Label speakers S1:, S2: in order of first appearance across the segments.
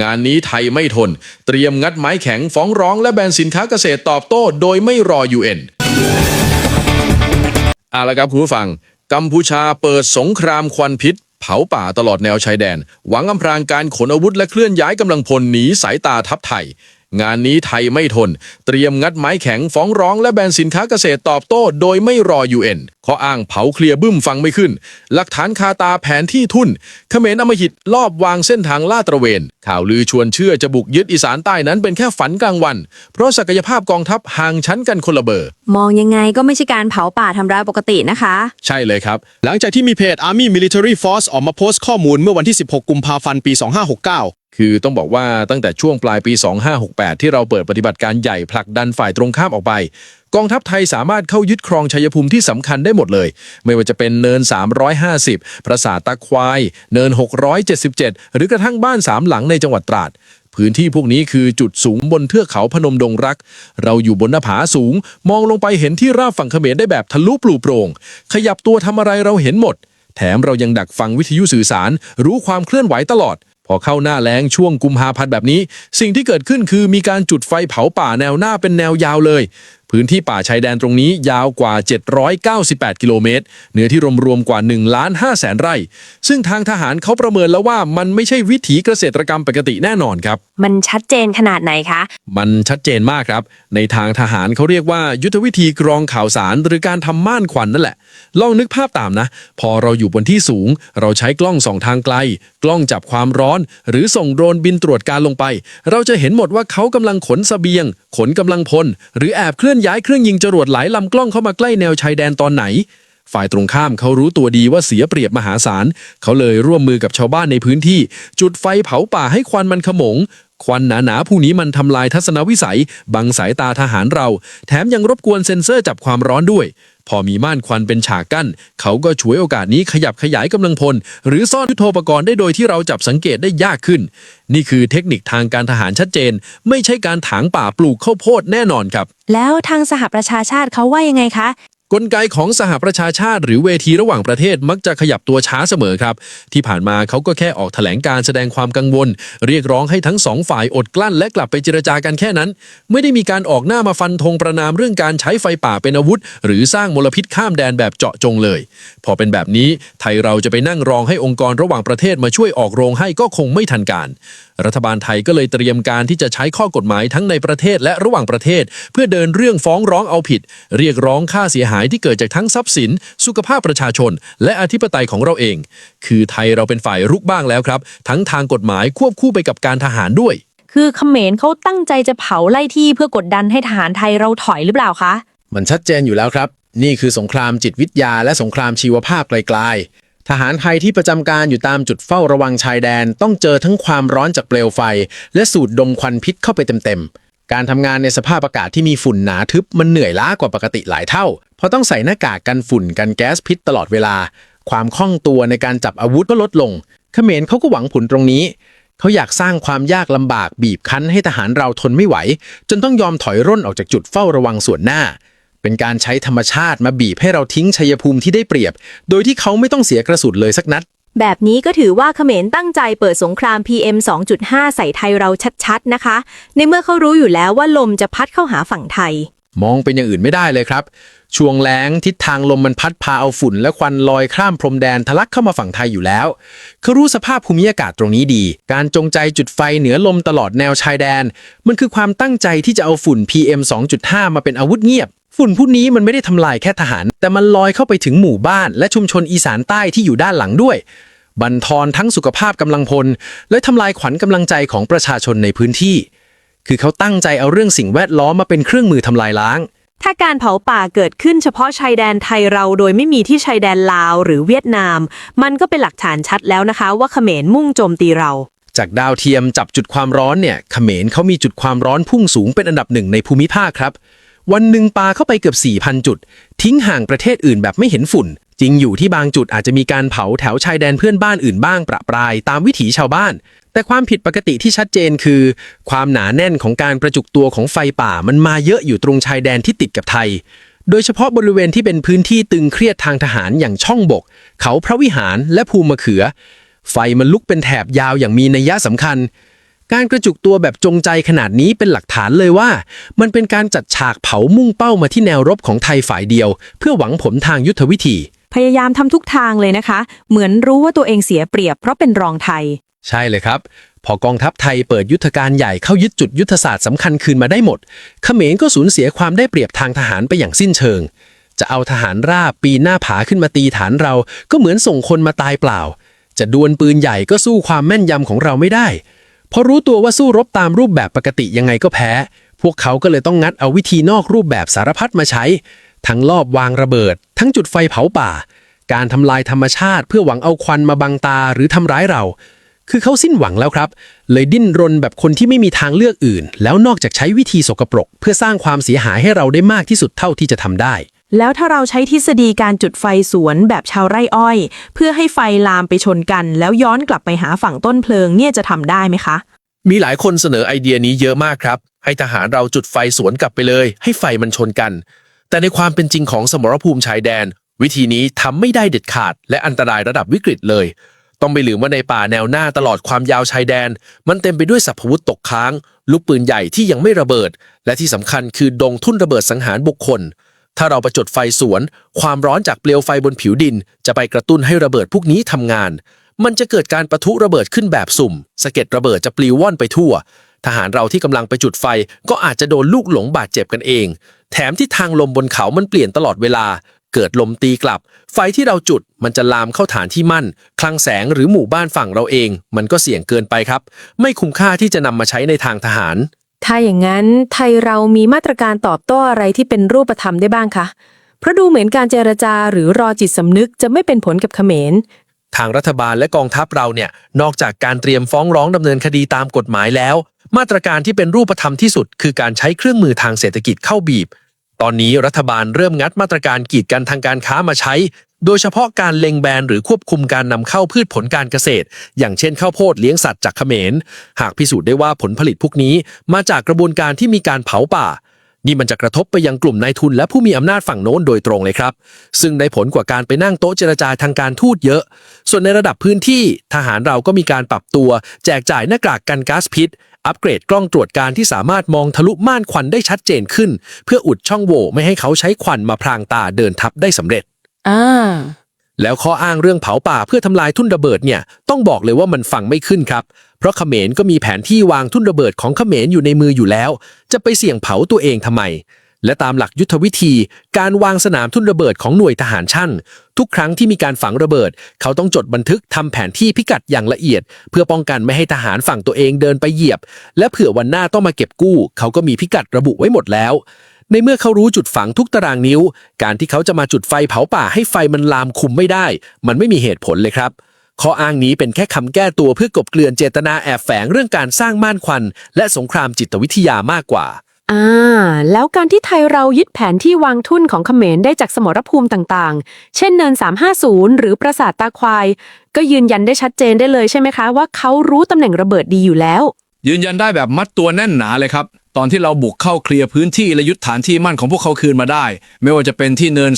S1: งานนี้ไทยไม่ทน เตรียมงัดไม้แข็งฟ้องร้องและแบนสินค้าเกษตรตอบโต้โดยไม่รอ UN เอาละครับคุณผู้ฟัง กัมพูชาเปิดสงครามควันพิษ เผาป่าตลอดแนวชายแดน หวังอำพรางการขนอาวุธและเคลื่อนย้ายกำลังพลหนีสายตาทัพไทย งานนี้ไทยไม่ทน เตรียมงัดไม้แข็งฟ้องร้องและแบนสินค้าเกษตรตอบโต้ โดยไม่รอ UN ข้ออ้างเผาเคลียร์บึ้มฟังไม่ขึ้น หลักฐานคาตาแผนที่ทุ่นเขมรอมหิตลอบวางเส้นทางลาดตระเวน ข่าวลือชวนเชื่อจะบุกยึดอีสานใต้นั้นเป็นแค่ฝันกลางวัน เพราะศักยภาพกองทัพห่างชั้นกันคนละเบอร์
S2: มองยังไงก็ไม่ใช่การเผาป่าทำร้ายปกตินะคะ
S1: ใช่เลยครับ
S3: หลังจากที่มีเพจ Army Military Force ออกมาโพสต์ข้อมูลเมื่อวันที่ 16 กุมภาพันธ์ ปี 2569
S1: คือต้องบอกว่าตั้งแต่ช่วงปลายปี 2568 ที่เราเปิดปฏิบัติการใหญ่ผลักดันฝ่ายตรงข้ามออกไป กองทัพไทยสามารถเข้ายึดครองชัยภูมิที่สำคัญได้หมดเลย ไม่ว่าจะเป็นเนิน 350 ปราสาทตะควาย เนิน 677 หรือกระทั่งบ้านสามหลังในจังหวัดตราด พื้นที่พวกนี้คือจุดสูงบนเทือกเขาพนมดงรัก เราอยู่บนหน้าผาสูง มองลงไปเห็นที่ราบฝั่งเขมรได้แบบทะลุปลูโปร่ง ขยับตัวทำอะไรเราเห็นหมด แถมเรายังดักฟังวิทยุสื่อสาร รู้ความเคลื่อนไหวตลอด พอเข้าหน้าแล้งช่วงกุมภาพันธ์แบบนี้ สิ่งที่เกิดขึ้นคือมีการจุดไฟเผาป่าแนวหน้าเป็นแนวยาวเลย พื้นที่ป่าชายแดนตรงนี้ยาวกว่า 798 กิโลเมตร เนื้อที่รวมๆกว่า1ล้าน5แสนไร่ ซึ่งทางทหารเขาประเมินแล้วว่ามันไม่ใช่วิถีเกษตรกรรมปกติแน่นอนครับ
S2: มันชัดเจนขนาดไหนคะ
S1: มันชัดเจนมากครับ ในทางทหารเขาเรียกว่ายุทธวิธีกรองข่าวสาร หรือการทำม่านขวัญนนั่นแหละ ลองนึกภาพตามนะ พอเราอยู่บนที่สูง เราใช้กล้องส่องทางไกล กล้องจับความร้อน หรือส่งโดรนบินตรวจการลงไป เราจะเห็นหมดว่าเขากำลังขนเสบียง ขนกำลังพล หรือแอบเคลื่อนย้ายเครื่องยิงจรวดหลายลำกล้องเข้ามาใกล้แนวชายแดนตอนไหน ฝ่ายตรงข้ามเขารู้ตัวดีว่าเสียเปรียบมหาศาล เขาเลยร่วมมือกับชาวบ้านในพื้นที่ จุดไฟเผาป่าให้ควันมันขโมง ควันหนาๆผู้นี้มันทำลายทัศนวิสัย บังสายตาทหารเรา แถมยังรบกวนเซ็นเซอร์จับความร้อนด้วย พอมีม่านควันเป็นฉากกั้น เขาก็ฉวยโอกาสนี้ขยับขยายกำลังพล หรือซ่อนยุทโธปกรณ์ได้โดยที่เราจับสังเกตได้ยากขึ้น นี่คือเทคนิคทางการทหารชัดเจน ไม่ใช่การถางป่าปลูกข้าวโพดแน่นอนครับ
S2: แล้วทางสหประชาชาติเขาว่ายังไงคะ
S1: กลไกของสหประชาชาติ หรือเวทีระหว่างประเทศมักจะขยับตัวช้าเสมอครับ ที่ผ่านมาเขาก็แค่ออกแถลงการแสดงความกังวล เรียกร้องให้ทั้งสองฝ่ายอดกลั้นและกลับไปเจรจากันแค่นั้น ไม่ได้มีการออกหน้ามาฟันธงประนามเรื่องการใช้ไฟป่าเป็นอาวุธ หรือสร้างมลพิษข้ามแดนแบบเจาะจงเลย พอเป็นแบบนี้ไทยเราจะไปนั่งรองให้องค์กรระหว่างประเทศมาช่วยออกโรงให้ก็คงไม่ทันการ รัฐบาลไทยก็เลยเตรียมการที่จะใช้ข้อกฎหมายทั้งในประเทศและระหว่างประเทศ เพื่อเดินเรื่องฟ้องร้องเอาผิด เรียกร้องค่าเสียหายที่เกิดจากทั้งทรัพย์สิน สุขภาพประชาชน และอธิปไตยของเราเอง คือไทยเราเป็นฝ่ายรุกบ้างแล้วครับ ทั้งทางกฎหมายควบคู่ไปกับการทหารด้วย
S2: คือเขมรเขาตั้งใจจะเผาไล่ที่เพื่อกดดันให้ทหารไทยเราถอยหรือเปล่าคะ
S3: มันชัดเจนอยู่แล้วครับ นี่คือสงครามจิตวิทยาและสงครามชีวภาพไกลๆ ทหารไทยที่ประจำการอยู่ตามจุดเฝ้าระวังชายแดนต้องเจอทั้งความร้อนจากเปลวไฟ และสูดดมควันพิษเข้าไปเต็มๆ การทำงานในสภาพอากาศที่มีฝุ่นหนาทึบมันเหนื่อยล้ากว่าปกติหลายเท่า เพราะต้องใส่หน้ากากกันฝุ่นกันแก๊สพิษตลอดเวลา ความคล่องตัวในการจับอาวุธก็ลดลงเขมรเขาก็หวังผลตรงนี้ เขาอยากสร้างความยากลำบากบีบคั้นให้ทหารเราทนไม่ไหว จนต้องยอมถอยร่นออกจากจุดเฝ้าระวังส่วนหน้า เป็นการใช้ธรรมชาติมาบีบให้เราทิ้งชัยภูมิที่ได้เปรียบ โดยที่เขาไม่ต้องเสียกระสุนเลยสักนัด
S2: แบบนี้ก็ถือว่าเขมรตั้งใจเปิดสงคราม PM 2.5 ใส่ไทยเราชัดๆนะคะ ในเมื่อเขารู้อยู่แล้วว่าลมจะพัดเข้าหาฝั่งไทย
S3: มองเป็นอย่างอื่นไม่ได้เลยครับ ช่วงแล้งทิศทางลมมันพัดพาเอาฝุ่น และควันลอยข้ามพรมแดนทะลักเข้ามาฝั่งไทยอยู่แล้วเขารู้สภาพภูมิอากาศตรงนี้ดี การจงใจจุดไฟเหนือลมตลอดแนวชายแดน มันคือความตั้งใจที่จะเอาฝุ่น PM 2.5 มาเป็นอาวุธเงียบ ฝุ่นพวกนี้มันไม่ได้ทำลายแค่ทหาร แต่มันลอยเข้าไปถึงหมู่บ้าน และชุมชนอีสานใต้ที่อยู่ด้านหลังด้วย บั่นทอนทั้งสุขภาพกำลังพล และทำลายขวัญกำลังใจของประชาชนในพื้นที่ คือเขาตั้งใจเอาเรื่องสิ่งแวดล้อมมาเป็นเครื่องมือทำลายล้าง
S2: ถ้าการเผาป่าเกิดขึ้นเฉพาะชายแดนไทยเราโดยไม่มีที่ชายแดนลาวหรือเวียดนาม มันก็เป็นหลักฐานชัดแล้วนะคะ ว่าเขมรมุ่งโจมตีเรา
S3: จากดาวเทียมจับจุดความร้อนเนี่ยเขมรเขามีจุดความร้อนพุ่งสูงเป็นอันดับหนึ่งในภูมิภาคครับ วันหนึ่งปาเข้าไปเกือบ 4,000 จุด ทิ้งห่างประเทศอื่นแบบไม่เห็นฝุ่น จริงอยู่ที่บางจุดอาจจะมีการเผาแถวชายแดนเพื่อนบ้านอื่นบ้างประปรายตามวิถีชาวบ้าน แต่ความผิดปกติที่ชัดเจนคือ ความหนาแน่นของการประจุตัวของไฟป่ามันมาเยอะอยู่ตรงชายแดนที่ติดกับไทย โดยเฉพาะบริเวณที่เป็นพื้นที่ตึงเครียดทางทหารอย่างช่องบก เขาพระวิหารและภูมะเขือ ไฟมันลุกเป็นแถบยาวอย่างมีนัยยะสำคัญ การกระจุกตัวแบบจงใจขนาดนี้เป็นหลักฐานเลยว่า มันเป็นการจัดฉากเผามุ่งเป้ามาที่แนวรบของไทยฝ่ายเดียว เพื่อหวังผลทางยุทธวิธี
S2: พยายามทำทุกทางเลยนะคะ เหมือนรู้ว่าตัวเองเสียเปรียบเพราะเป็นรองไทย
S3: ใช่เลยครับ พอกองทัพไทยเปิดยุทธการใหญ่เข้ายึดจุดยุทธศาสตร์สำคัญคืนมาได้หมด เขมรก็สูญเสียความได้เปรียบทางทหารไปอย่างสิ้นเชิง จะเอาทหารราบปีนหน้าผาขึ้นมาตีฐานเรา ก็เหมือนส่งคนมาตายเปล่า จะดวลปืนใหญ่ก็สู้ความแม่นยำของเราไม่ได้ พราะรู้ตัวว่าสู้รบตามรูปแบบปกติยังไงก็แพ้ พวกเขาก็เลยต้องงัดเอาวิธีนอกรูปแบบสารพัดมาใช้ ทั้งลอบวางระเบิด ทั้งจุดไฟเผาป่า การทำลายธรรมชาติ เพื่อหวังเอาควันมาบังตาหรือทำร้ายเรา คือเขาสิ้นหวังแล้วครับ เลยดิ้นรนแบบคนที่ไม่มีทางเลือกอื่น แล้วนอกจากใช้วิธีสกปรก เพื่อสร้างความเสียหายให้เราได้มากที่สุดเท่าที่จะทำได้
S2: แล้วถ้าเราใช้ทฤษฎีการจุดไฟสวนแบบชาวไร่อ้อย เพื่อให้ไฟลามไปชนกัน แล้วย้อนกลับไปหาฝั่งต้นเพลิงเนี่ยจะทำได้ไหมคะ
S1: มีหลายคนเสนอไอเดียนี้เยอะมากครับ ให้ทหารเราจุดไฟสวนกลับไปเลย ให้ไฟมันชนกัน แต่ในความเป็นจริงของสมรภูมิชายแดน วิธีนี้ทำไม่ได้เด็ดขาด และอันตรายระดับวิกฤตเลย ต้องไปลืมว่าในป่าแนวหน้าตลอดความยาวชายแดน มันเต็มไปด้วยสัพพวุธตกค้าง ลูกปืนใหญ่ที่ยังไม่ระเบิด และที่สำคัญคือดงทุ่นระเบิดสังหารบุคคล ถ้าเราประจุดไฟสวน ความร้อนจากเปลวไฟบนผิวดิน จะไปกระตุ้นให้ระเบิดพวกนี้ทำงาน มันจะเกิดการประทุระเบิดขึ้นแบบสุ่มสะเก็ดระเบิดจะปลิวว่อนไปทั่ว ทหารเราที่กำลังไปจุดไฟก็อาจจะโดนลูกหลงบาดเจ็บกันเอง แถมที่ทางลมบนเขามันเปลี่ยนตลอดเวลา เกิดลมตีกลับ ไฟที่เราจุดมันจะลามเข้าฐานที่มั่น คลังแสงหรือหมู่บ้านฝั่งเราเอง มันก็เสี่ยงเกินไปครับ ไม่คุ้มค่าที่จะนำมาใช้ในทางทหาร
S2: ถ้าอย่างนั้นไทยเรามีมาตรการตอบโต้อะไรที่เป็นรูปธรรมได้บ้างคะเพราะดูเหมือนการเจรจาหรือรอจิตสำนึกจะไม่เป็นผลกับเขมร
S1: ทางรัฐบาลและกองทัพเราเนี่ย นอกจากการเตรียมฟ้องร้องดำเนินคดีตามกฎหมายแล้ว มาตรการที่เป็นรูปธรรมที่สุด คือการใช้เครื่องมือทางเศรษฐกิจเข้าบีบ ตอนนี้รัฐบาลเริ่มงัดมาตรการกีดกันทางการค้ามาใช้ โดยเฉพาะการเล็งแบนหรือควบคุมการนำเข้าพืชผลการเกษตร อย่างเช่นข้าวโพดเลี้ยงสัตว์จากเขมร หากพิสูจน์ได้ว่าผลผลิตพวกนี้มาจากกระบวนการที่มีการเผาป่า นี่มันจะกระทบไปยังกลุ่มนายทุนและผู้มีอำนาจฝั่งโน้นโดยตรงเลยครับ ซึ่งได้ผลกว่าการไปนั่งโต๊ะเจรจาทางการทูตเยอะ ส่วนในระดับพื้นที่ทหารเราก็มีการปรับตัว แจกจ่ายหน้ากากกันก๊าซพิษอัปเกรดกล้องตรวจการที่สามารถมองทะลุม่านควันได้ชัดเจนขึ้น เพื่ออุดช่องโหว่ไม่ให้เขาใช้ควันมาพรางตาเดินทับได้สำเร็จ
S2: อ่า
S1: แล้วข้ออ้างเรื่องเผาป่าเพื่อทำลายทุ่นระเบิดเนี่ยต้องบอกเลยว่ามันฟังไม่ขึ้นครับ เพราะเขมรก็มีแผนที่วางทุ่นระเบิดของเขมรอยู่ในมืออยู่แล้ว จะไปเสี่ยงเผาตัวเองทำไม และตามหลักยุทธวิธี การวางสนามทุ่นระเบิดของหน่วยทหารช่างทุกครั้งที่มีการฝังระเบิด เขาต้องจดบันทึกทำแผนที่พิกัดอย่างละเอียด เพื่อป้องกันไม่ให้ทหารฝั่งตัวเองเดินไปเหยียบ และเผื่อวันหน้าต้องมาเก็บกู้ เขาก็มีพิกัดระบุไว้หมดแล้ว ในเมื่อเขารู้จุดฝังทุกตารางนิ้ว การที่เขาจะมาจุดไฟเผาป่าให้ไฟมันลามคุมไม่ได้ มันไม่มีเหตุผลเลยครับข้ออ้างนี้เป็นแค่คำแก้ตัวเพื่อกลบเกลื่อนเจตนาแอบแฝงเรื่องการสร้างม่านควัน และสงครามจิตวิทยามากกว่า
S2: อ่า แล้วการที่ไทยเรายึดแผนที่วางทุ่นของเขมรได้จากสมรภูมิต่างๆ เช่นเนิน 350 หรือปราสาทตาควาย ก็ยืนยันได้ชัดเจนได้เลยใช่ไหมคะ ว่าเขารู้ตำแหน่งระเบิดดีอยู่แล้ว
S4: ยืนยันได้แบบมัดตัวแน่นหนาเลยครับ ตอนที่เราบุกเข้าเคลียร์พื้นที่และยึดฐานที่มั่นของพวกเขาคืนมาได้ ไม่ว่าจะเป็นที่เนิน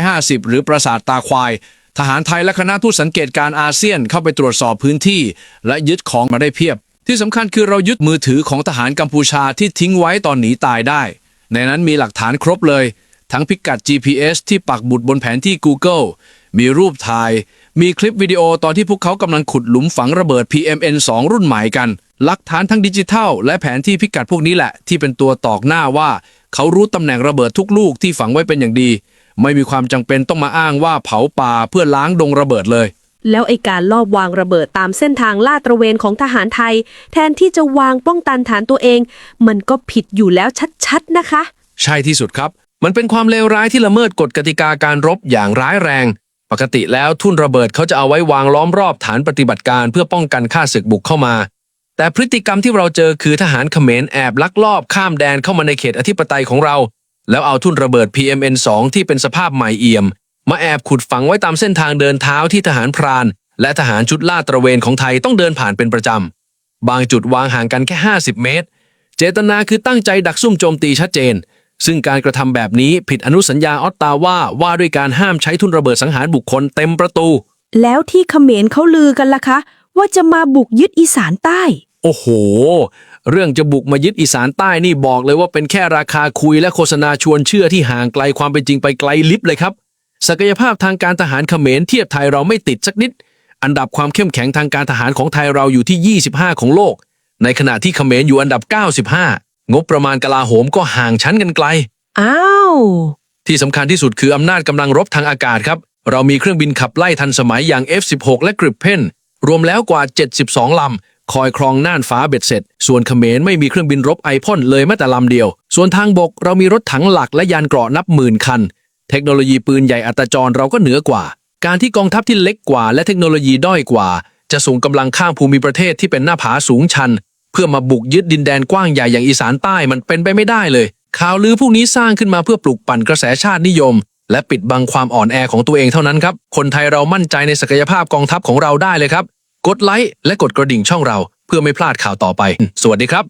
S4: 350 หรือปราสาทตาควาย ทหารไทยและคณะทูตสังเกตการอาเซียนเข้าไปตรวจสอบพื้นที่ และยึดของมาได้เพียบ ที่สำคัญคือเรายึดมือถือของทหารกัมพูชาที่ทิ้งไว้ตอนหนีตายได้ ในนั้นมีหลักฐานครบเลย ทั้งพิกัด GPS ที่ปักบุดบนแผนที่ Google มีรูปถ่าย มีคลิปวิดีโอตอนที่พวกเขากำลังขุดหลุมฝังระเบิด PMN 2 รุ่นใหม่กัน หลักฐานทั้งดิจิทัล และแผนที่พิกัดพวกนี้แหละ ที่เป็นตัวตอกหน้าว่า เขารู้ตำแหน่งระเบิดทุกลูกที่ฝังไว้เป็นอย่างดี ไม่มีความจำเป็นต้องมาอ้างว่าเผาป่าเพื่อล้างดงระเบิดเลย
S2: แล้วไอการลอบวางระเบิดตามเส้นทางลาดตระเวนของทหารไทย แทนที่จะวางป้องกันฐานตัวเอง มันก็ผิดอยู่แล้วชัดๆนะคะ
S1: ใช่ที่สุดครับ มันเป็นความเลวร้ายที่ละเมิดกฎกติกาการรบอย่างร้ายแรง ปกติแล้วทุ่นระเบิดเขาจะเอาไว้วางล้อมรอบฐานปฏิบัติการเพื่อป้องกันข้าศึกบุกเข้ามา แต่พฤติกรรมที่เราเจอคือทหารเขมรแอบลักลอบข้ามแดนเข้ามาในเขตอธิปไตยของเรา แล้วเอาทุ่นระเบิด PMN 2ที่เป็นสภาพใหม่เอี่ยม มาแอบขุดฝังไว้ตามเส้นทางเดินเท้าที่ทหารพราน และทหารชุดลาดตระเวนของไทยต้องเดินผ่านเป็นประจำ บางจุดวางห่างกันแค่ 50 เมตร เจตนาคือตั้งใจดักซุ่มโจมตีชัดเจน ซึ่งการกระทำแบบนี้ผิดอนุสัญญาออตตาว่าว่าด้วยการห้ามใช้ทุนระเบิดสังหารบุคคลเต็มประตู
S2: แล้วที่เขมรเขาลือกันล่ะคะ ว่าจะมาบุกยึดอีสานใต้
S1: โอ้โห เรื่องจะบุกมายึดอีสานใต้นี่บอกเลยว่าเป็นแค่ราคาคุยและโฆษณาชวนเชื่อที่ห่างไกลความเป็นจริงไปไกลลิบเลยครับ ศักยภาพทางการทหารเขมรเทียบไทยเราไม่ติดสักนิด อันดับความเข้มแข็งทางการทหารของไทยเราอยู่ที่ 25 ของโลก ในขณะที่เขมรอยู่อันดับ 95 งบประมาณกลาโหมก็ห่างชั้นกันไกล
S2: อ้าว
S1: ที่สำคัญที่สุดคืออำนาจกำลังรบทางอากาศครับ เรามีเครื่องบินขับไล่ทันสมัยอย่าง F16 และ Gripen รวมแล้วกว่า 72ลำ คอยครองน่านฟ้าเบ็ดเสร็จ ส่วนเขมรไม่มีเครื่องบินรบไอพ่นเลยแม้แต่ลำเดียว ส่วนทางบกเรามีรถถังหลักและยานเกราะนับหมื่นคัน เทคโนโลยีปืนใหญ่อัตจรเราก็เหนือกว่า การที่กองทัพที่เล็กกว่า และเทคโนโลยีด้อยกว่า จะส่งกำลังข้ามภูมิประเทศที่เป็นหน้าผาสูงชัน เพื่อมาบุกยึดดินแดนกว้างใหญ่อย่างอีสานใต้มันเป็นไปไม่ได้เลย ข่าวลือพวกนี้สร้างขึ้นมาเพื่อปลุกปั่นกระแสชาตินิยมและปิดบังความอ่อนแอของตัวเองเท่านั้นครับ คนไทยเรามั่นใจในศักยภาพกองทัพของเราได้เลยครับ กดไลค์และกดกระดิ่งช่องเรา เพื่อไม่พลาดข่าวต่อไป สวัสดีครับ